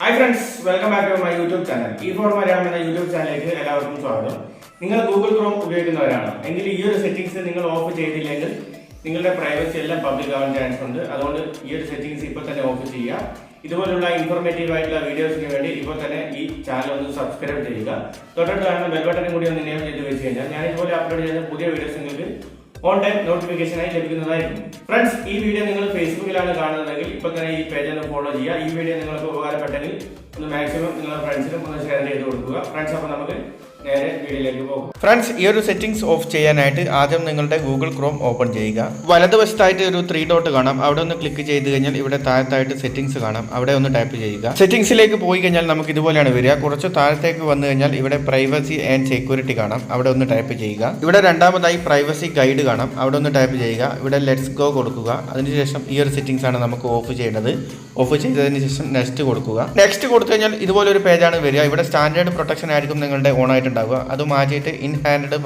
Hi friends welcome back to my YouTube channel ഈ four Malayalam എന്ന YouTube ചാനലിലേക്ക് എല്ലാവർക്കും സ്വാഗതം. നിങ്ങൾ ഗൂഗിൾ ക്രോം ഉപയോഗിക്കുന്നവരാണ്. എങ്കിൽ ഈ ഒരു സെറ്റിംഗ്സ് നിങ്ങൾ ഓഫ് ചെയ്തില്ലെങ്കിൽ നിങ്ങളുടെ പ്രൈവസി എല്ലാം പബ്ലിക് ആവാൻ ചാൻസ് ഉണ്ട്. അതുകൊണ്ട് ഈ ഒരു സെറ്റിംഗ്സ് ഇപ്പോൾ തന്നെ ഓഫ് ചെയ്യുക. ഇതുപോലുള്ള ഇൻഫോർമേറ്റീവ് ആയിട്ടുള്ള വീഡിയോസിന് വേണ്ടി ഇപ്പോൾ തന്നെ ഈ ചാനൽ ഒന്ന് സബ്സ്ക്രൈബ് ചെയ്യുക. തൊട്ടടുത്ത് കാണുന്ന ബെൽ ബട്ടനും കൂടി ഒന്ന് നിയമം ചെയ്ത് വെച്ച് കഴിഞ്ഞാൽ ഞാൻ ഇതുപോലെ അപ്ലോഡ് ചെയ്യുന്ന പുതിയ വീഡിയോസ് നിങ്ങൾക്ക് ഓൺ ടൈം നോട്ടിഫിക്കേഷനായി ലഭിക്കുന്നതായിരിക്കും ഫ്രണ്ട്സ് ഈ വീഡിയോ നിങ്ങൾ ഫേസ്ബുക്കിലാണ് കാണുന്നതെങ്കിൽ ഇപ്പൊ തന്നെ ഈ പേജ് ഒന്ന് ഫോളോ ചെയ്യുക. ഈ വീഡിയോ നിങ്ങൾക്ക് ഉപകാരപ്പെട്ടെങ്കിൽ ഒന്ന് മാക്സിമം നിങ്ങളുടെ ഫ്രണ്ട്സിനും ഒന്ന് ഷെയർ ചെയ്ത് കൊടുക്കുക. ഫ്രണ്ട്സ് അപ്പോൾ നമുക്ക് ഫ്രണ്ട്സ് ഈ ഒരു സെറ്റിംഗ്സ് ഓഫ് ചെയ്യാനായിട്ട് ആദ്യം നിങ്ങളുടെ ഗൂഗിൾ ക്രോം ഓപ്പൺ ചെയ്യുക. വലതുവശത്തായിട്ട് ഒരു ത്രീ ഡോട്ട് കാണാം. അവിടെ ഒന്ന് ക്ലിക്ക് ചെയ്ത് കഴിഞ്ഞാൽ ഇവിടെ താഴത്തായിട്ട് സെറ്റിംഗ്സ് കാണാം. അവിടെ ഒന്ന് ടൈപ്പ് ചെയ്യുക. സെറ്റിംഗ്സിലേക്ക് പോയി കഴിഞ്ഞാൽ നമുക്ക് ഇതുപോലെയാണ് വരിക. കുറച്ച് താഴത്തേക്ക് വന്നു കഴിഞ്ഞാൽ ഇവിടെ പ്രൈവസി ആൻഡ് സെക്യൂരിറ്റി കാണാം. അവിടെ ഒന്ന് ടൈപ്പ് ചെയ്യുക. ഇവിടെ രണ്ടാമതായി പ്രൈവസി ഗൈഡ് കാണാം. അവിടെ ഒന്ന് ടൈപ്പ് ചെയ്യുക. ഇവിടെ ലെറ്റ്സ് ഗോ കൊടുക്കുക. അതിനുശേഷം ഈ ഒരു സെറ്റിംഗ്സ് ആണ് നമുക്ക് ഓഫ് ചെയ്യേണ്ടത്. ഓഫ് ചെയ്തതിന് ശേഷം നെക്സ്റ്റ് കൊടുക്കുക. നെക്സ്റ്റ് കൊടുത്തു കഴിഞ്ഞാൽ ഇതുപോലെ ഒരു പേജാണ് വരിക. ഇവിടെ സ്റ്റാൻഡേർഡ് പ്രൊട്ടക്ഷൻ ആയിരിക്കും നിങ്ങളുടെ ഓൺ ആയിട്ടുണ്ടാവുക അത് മാറ്റിയിട്ട് ഇൻ ഹാൻഡ്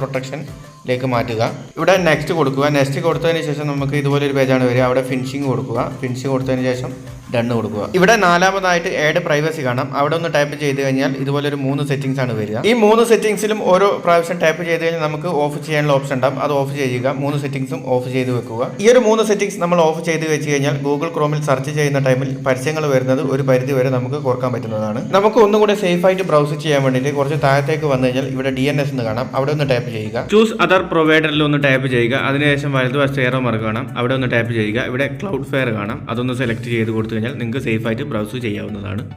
പ്രൊട്ടക്ഷനിലേക്ക് മാറ്റുക. ഇവിടെ നെക്സ്റ്റ് കൊടുക്കുക. നെക്സ്റ്റ് കൊടുത്തതിന് ശേഷം നമുക്ക് ഇതുപോലെ ഒരു പേജാണ് വരിക. അവിടെ ഫിനിഷിംഗ് കൊടുക്കുക. ഫിനിഷിംഗ് കൊടുത്തതിന് ശേഷം ഡണ്ണ് കൊടുക്കുക. ഇവിടെ നാലാമതായിട്ട് ഏഡ് പ്രൈവസി കാണാം. അവിടെ ഒന്ന് ടൈപ്പ് ചെയ്ത് കഴിഞ്ഞാൽ ഇതുപോലെ ഒരു മൂന്ന് സെറ്റിംഗ്സ് ആണ് വരിക. ഈ മൂന്ന് സെറ്റിംഗ്സിലും ഓരോ പ്രാവശ്യം ടൈപ്പ് ചെയ്ത് കഴിഞ്ഞാൽ നമുക്ക് ഓഫ് ചെയ്യാനുള്ള ഓപ്ഷൻ ഉണ്ടാകും അത് ഓഫ് ചെയ്യുക. മൂന്ന് സെറ്റിംഗ്സും ഓഫ് ചെയ്ത് വെക്കുക. ഈ ഒരു മൂന്ന് സെറ്റിംഗ്സ് നമ്മൾ ഓഫ് ചെയ്ത് വെച്ച് കഴിഞ്ഞാൽ ഗൂഗിൾ ക്രോമിൽ സെർച്ച് ചെയ്യുന്ന ടൈമിൽ പരസ്യങ്ങൾ വരുന്നത് ഒരു പരിധി വരെ നമുക്ക് കുറയ്ക്കാൻ പറ്റുന്നതാണ്. നമുക്ക് ഒന്നും കൂടെ സേഫ് ആയിട്ട് ബ്രൗസ് ചെയ്യാൻ വേണ്ടിയിട്ട് കുറച്ച് താഴത്തേക്ക് വന്നു കഴിഞ്ഞാൽ ഇവിടെ ഡി എന്ന് കാണാം. അവിടെ ഒന്ന് ടൈപ്പ് ചെയ്യുക. ചൂസ് അതർ പ്രൊവൈഡറിൽ ഒന്ന് ടാപ്പ് ചെയ്യുക. അതിനുശേഷം വലതുവശത്ത് ഏറോ മാർക്ക് കാണാം. അവിടെ ഒന്ന് ടാപ്പ് ചെയ്യുക. ഇവിടെ ക്ലൗഡ് ഫെയർ കാണാം. അതൊന്ന് സെലക്ട് ചെയ്ത് കൊടുത്തു കഴിഞ്ഞാൽ നിങ്ങൾക്ക് സേഫായിട്ട് ബ്രൗസ് ചെയ്യാവുന്നതാണ്.